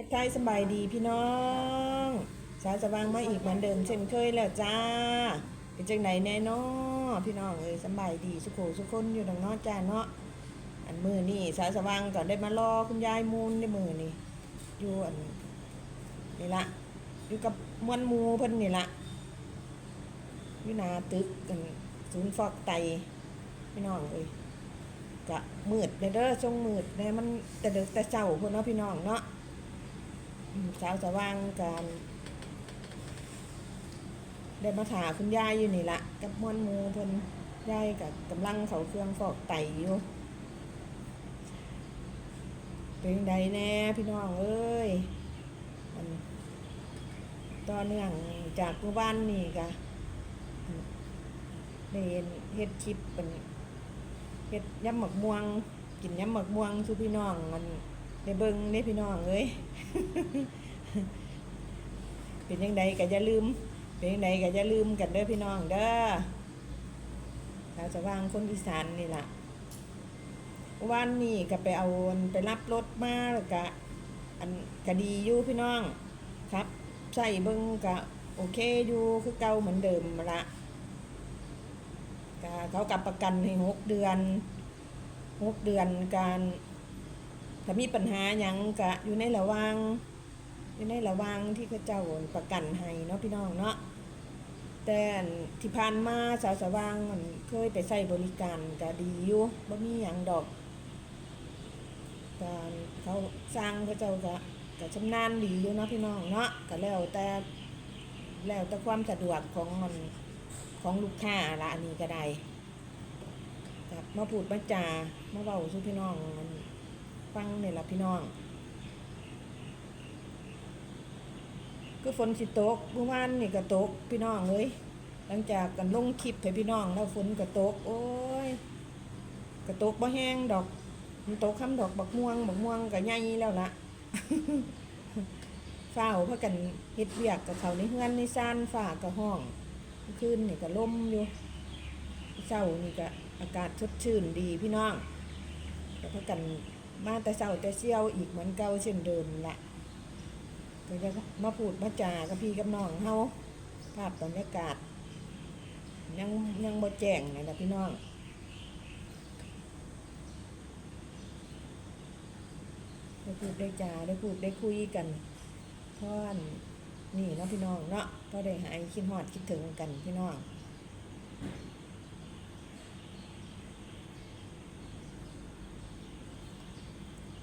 ทักทายสบายดีพี่น้องสาสว่างมาอีกเหมือนเดิมเช่นเคยแล้วจ้า เป็นจังไหนแน่นอพี่น้องเอ้ยสบายดีสุขโขสุขคนอยู่ดังนอจ้าเนาะอันมือนี่สาสว่างก่อนได้มารอคุณยายมูลในมือนี่อยู่อันนี่ละอยู่กับมวลหมูเพิ่นนี่ละอยู่นาตึกกันศูนย์ฟอกไตพี่น้องเอ้ยกะมืดเด้อเด้อช่วงมืดแน่มันแต่เด็กแต่เจ้าพวกเนาะพี่น้องเนาะ เช้าสว่างกันได้มาถาคุณยายอยู่นี่ละกับมวนมูเพิ่นยายกับกำลังเขาเครื่องฟอกไตอยู่เป็นไดแน่พี่น้องเอ้ยอันตอนเนื่องจากเมื่อวานนี่กะอืมได้เห็นเฮ็ดคลิปเป็นเฮ็ดยำหมักม่วง กินยำหมักม่วงสู่พี่น้องมัน ได้เบิงได้พี่น้องเอ้ยเป็นยังไงก็อย่าลืม เป็นยังไงก็อย่าลืมกันเด้อพี่น้องเด้อชาวสว่างคนอีสานนี่ล่ะวันนี้ก็ไปเอาไปรับรถมาแล้วก็อันก็ดีอยู่พี่น้องครับ ใส่เบิ่งก็โอเคอยู่คือเก่าเหมือนเดิมละก็เขากับประกันให้หกเดือนหกเดือนการ ถ้ามีปัญหาหยังก็อยู่ในระหว่างอยู่ในระหว่างที่เขาเจ้าประกันให้เนาะพี่น้องเนาะแต่อันที่ผ่านมาสาวสว่างมันเคยไปใช้บริการก็ดีอยู่บ่มีหยังดอกการเขาสร้างเขาเจ้าก็ก็ชำนาญดีอยู่เนาะพี่น้องเนาะก็แล้วแต่แล้วแต่ความสะดวกของมันของลูกค้าละอันนี้ก็ได้กับมาพูดมาจามาเบาสู่พี่น้องมัน ฟังเนี่ยละพี่น้อง คือฝนสิตกเมื่อวานนี่ก็ตกพี่น้องเลยหลังจากกันลงคลิปให้พี่น้องแล้วฝนก็ตก โอ้ยก็ตกบ่แห้งดอกมันตกคำดอกบักม่วงบักม่วงก็ใหญ่แล้วละฝ้าวพากันเฮ็ดเวียกกับเขาในเฮือนในซ่านฝ้ากับห้องคืนนี่ก็ลมอยู่เช้านี่ก็อากาศสดชื่นดีพี่น้องก็พากัน มาแต่เช้าแต่เชี่ยวอีกเหมือนเก่าเช่นเดิมแหละก็จะมาพูดมาจากับพี่กับน้องเฮาภาพบรรยากาศ ยังยังบ่แจ้งนะพี่น้องได้พูดได้จาได้พูดได้คุยกันพราะอันนี่เนาะพี่น้องเนาะก็ได้หายคิดฮอดคิดถึงกันพี่น้อง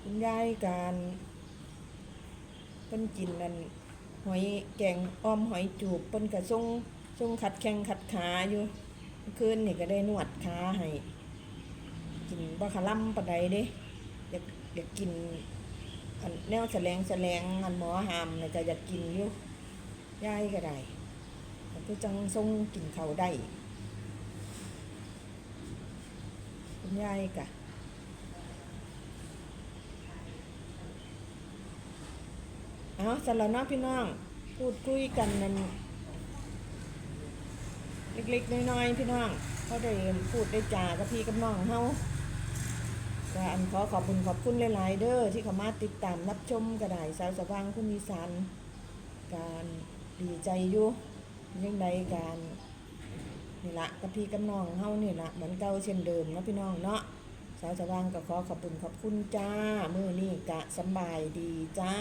คุณยายการเป็นกินนั่นหอยแกงอ้อมหอยจูบเป็นกระทรงทรงขัดแข้งขัดขาอยู่คืนนี่ก็ได้นวดขาให้กินบะคาล่ำปะใดเด้อยากอยากกินอันแนวแสลงแสลงอันหมอหามเนี่ยก็อยากกินอยู่ยายก็ได้มันก็จังทรงกินเขาได้คุณยายกะ เอาสำหรับน้องพี่น้อง พูดคุยกันนั่นเล็กๆน้อยๆพี่น้องเขาได้พูดได้จากับพี่กับน้องเฮาก็อันขอขอบคุณขอบคุณหลายๆเด้อที่เขามาติดตามรับชมกระไดสาวสว่างคุณอีสานการดีใจอยู่ยังไดการนี่ละกับพี่กับน้องเฮานี่ละเหมือนเก่าเช่นเดิมนะพี่น้องเนาะสาวสว่างก็ขอขอบคุณขอบคุณจ้ามือนี่กะสบายดีจ้า